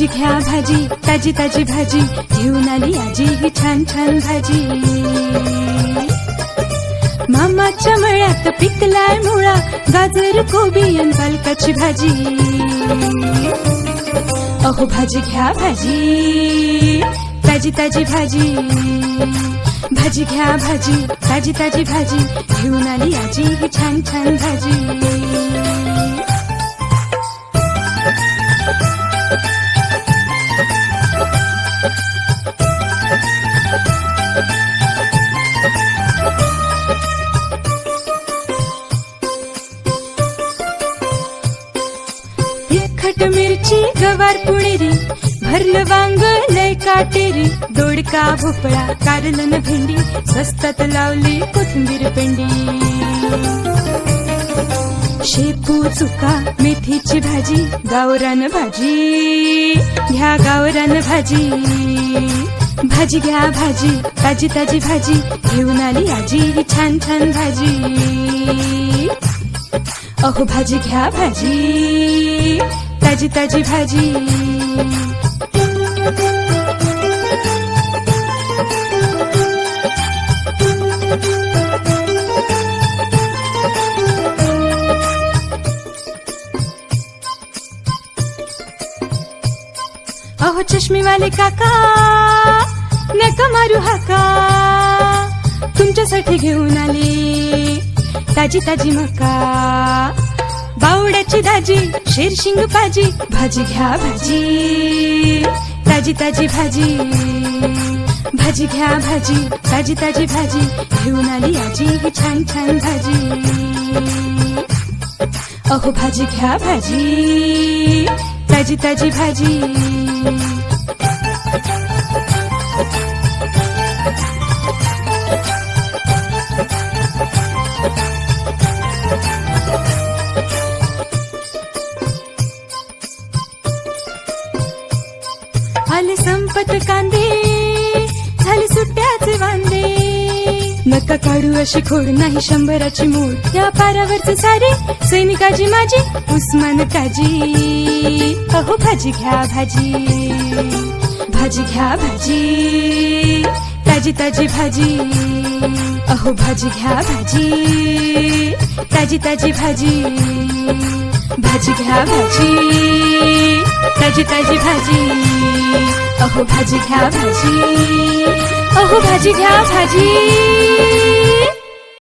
भाजी घ्या भाजी ताजी ताजी भाजी घेऊन आली आजी ही छान छान भाजी. मामाच्या मळ्यात पिकलाय मुळा गाजर कोबी आणि पालकाची भाजी. अहो भाजी घ्या भाजी ताजी ताजी भाजी. भाजी घ्या भाजी ताजी ताजी भाजी घेऊन आली आजी ही छान छान भाजी. तिखट मिरची गवार पुणेरी भरलं वांग लय काटेरी दोडका भोपळा कारलन भेंडी स्वस्तात लावली कोथिंबीर पेंडी. शेपू चुका मेथीची भाजी गावरान भाजी घ्या गावरान भाजी. भाजी घ्या भाजी ताजी ताजी भाजी घेऊन आली आजी छान छान भाजी. अहो भाजी घ्या भाजी. ताजी ताजी भाजी. अहो चष्मीवाले काका नका मारू हाका. तुमच्यासाठी घेऊन आले ताजी ताजी मका. बावड्याची भाजी शेरशिंग भाजी भाजी घ्या भाजी. ताजी ताजी भाजी. भाजी घ्या भाजी ताजी ताजी भाजी. घेऊन आली आजी ही छान छान भाजी. अहो भाजी घ्या भाजी. ताजी ताजी भाजी. आले संपत कांदे झाले सुट्ट्याचे वांदे. नका काढू अशी खोड नाही शंभराची मूळ त्या पारावरचे सारे सैनिकाची माझी उस्मान काजी. अहो भाजी घ्या भाजी. भाजी घ्या भाजी. ताजी ताजी भाजी. अहो भाजी घ्या भाजी. ताजी ताजी भाजी. भाजी घ्या भाजी. 拍击拍击拍击，哦吼拍击跳拍击，哦吼拍击跳拍击。